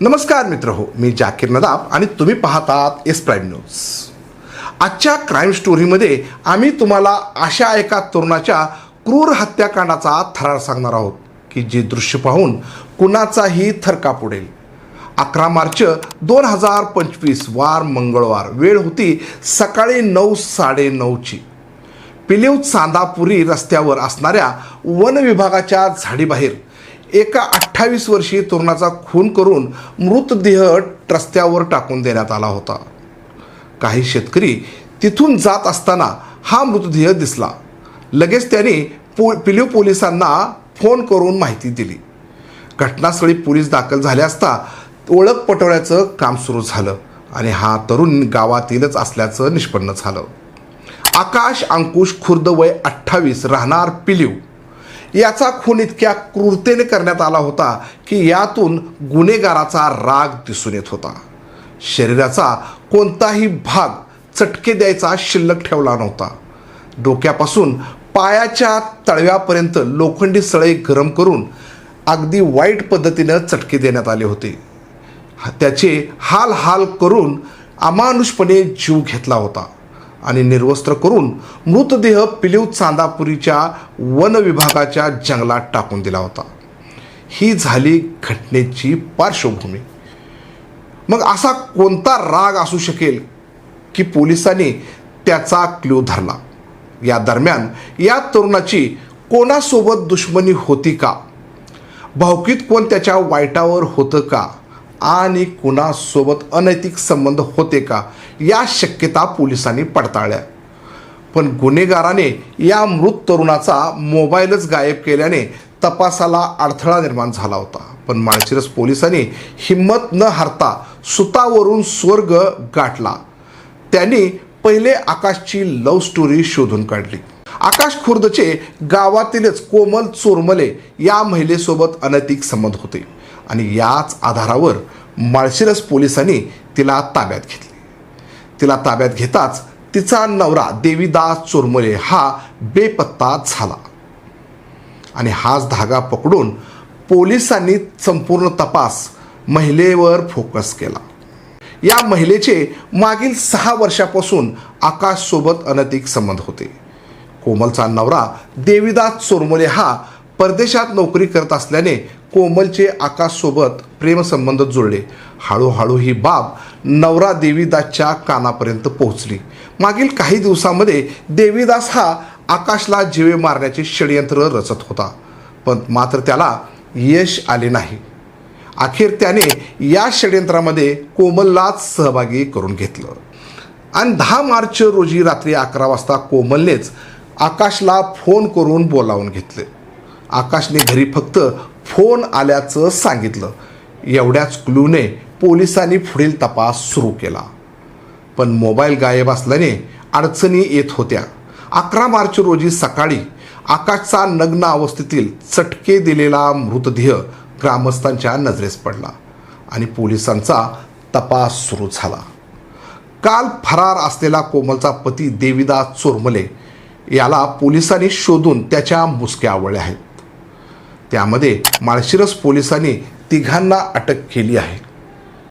नमस्कार मित्र हो मी जाकीर नदाब आणि तुम्ही पाहतात एस प्राईम न्यूज. आजच्या क्राईम स्टोरीमध्ये आम्ही तुम्हाला अशा एका तरुणाच्या क्रूर हत्याकांडाचा थरार सांगणार आहोत की जे दृश्य पाहून कुणाचाही थरकाप उडेल. अकरा मार्च दोन हजार पंचवीस वार मंगळवार. वेळ होती सकाळी नऊ साडेनऊची पिलीव चांदापुरी रस्त्यावर असणाऱ्या वन विभागाच्या झाडीबाहेर एका अठ्ठावीस वर्षीय तरुणाचा खून करून मृतदेह रस्त्यावर टाकून देण्यात आला होता. काही शेतकरी तिथून जात असताना हा मृतदेह दिसला. लगेच त्यांनी पो पिलीव पोलिसांना फोन करून माहिती दिली. घटनास्थळी पोलीस दाखल झाले असता ओळख पटवण्याचं काम सुरू झालं आणि हा तरुण गावातीलच असल्याचं निष्पन्न झालं. आकाश अंकुश खुर्द वय अठ्ठावीस राहणार पिलीव याचा खून इतक्या क्रूरतेने करण्यात आला होता की यातून गुन्हेगाराचा राग दिसून येत होता. शरीराचा कोणताही भाग चटके द्यायचा शिल्लक ठेवला नव्हता. डोक्यापासून पायाच्या तळव्यापर्यंत लोखंडी सळई गरम करून अगदी वाईट पद्धतीनं चटके देण्यात आले होते. त्याचे हाल हाल करून अमानुषपणे जीव घेतला होता. आणि निर्वस्त्र करून मृतदेह पिलीव चांदापुरीच्या वन विभागाच्या जंगलात टाकून दिला होता. ही झाली घटनेची पार्श्वभूमी. मग असा कोणता राग असू शकेल की पोलिसांनी त्याचा क्ल्यू धरला? या दरम्यान या तरुणाची कोणासोबत दुश्मनी होती का? भावकीत कोण त्याच्या वाईटावर होतं का? आणि कुणासोबत अनैतिक संबंध होते का या शक्यता पोलिसांनी पडताळल्या. पण गुन्हेगाराने या मृत तरुणाचा मोबाईलच गायब केल्याने तपासाला अडथळा निर्माण झाला होता. पण माळशिरस पोलिसांनी हिंमत न हरता सुतावरून स्वर्ग गाठला. त्यांनी पहिले आकाशची लव्ह स्टोरी शोधून काढली. आकाश खुर्दचे गावातीलच कोमल चोरमले या महिलेसोबत अनैतिक संबंध होते. आणि याच आधारावर माळशिरस पोलिसांनी तिला ताब्यात घेतले. तिला ताब्यात घेताच तिचा नवरा देवीदास चोरमले हा बेपत्ता झाला. आणि हाच धागा पकडून पोलिसांनी संपूर्ण तपास महिलेवर फोकस केला. या महिलेचे मागील सहा वर्षापासून आकाशसोबत अनैतिक संबंध होते. कोमलचा नवरा देवीदास चोरमले हा परदेशात नोकरी करत असल्याने कोमलचे आकाशसोबत प्रेमसंबंध जुळले. हळूहळू ही बाब नवरा देवीदासच्या कानापर्यंत पोहोचली. मागील काही दिवसामध्ये देवीदास हा आकाशला जीवे मारण्याचे षडयंत्र रचत होता. पण मात्र त्याला यश आले नाही. अखेर त्याने या षडयंत्रामध्ये कोमललाच सहभागी करून घेतलं. आणि दहा मार्च रोजी रात्री अकरा वाजता कोमलनेच आकाशला फोन करून बोलावून घेतले. आकाशने घरी फक्त फोन आल्याचं सांगितलं. एवढ्याच क्लूने पोलिसांनी पुढील तपास सुरू केला. पण मोबाईल गायब असल्याने अडचणी येत होत्या. अकरा मार्च रोजी सकाळी आकाशचा नग्न अवस्थेतील चटके दिलेला मृतदेह ग्रामस्थांच्या नजरेस पडला आणि पोलिसांचा तपास सुरू झाला. काल फरार असलेला कोमलचा पती देवीदास चोरमले याला पोलिसांनी शोधून त्याच्या मुसक्या आवळल्या आहेत. त्यामध्ये माळशिरस पोलिसांनी तिघांना अटक केली आहे.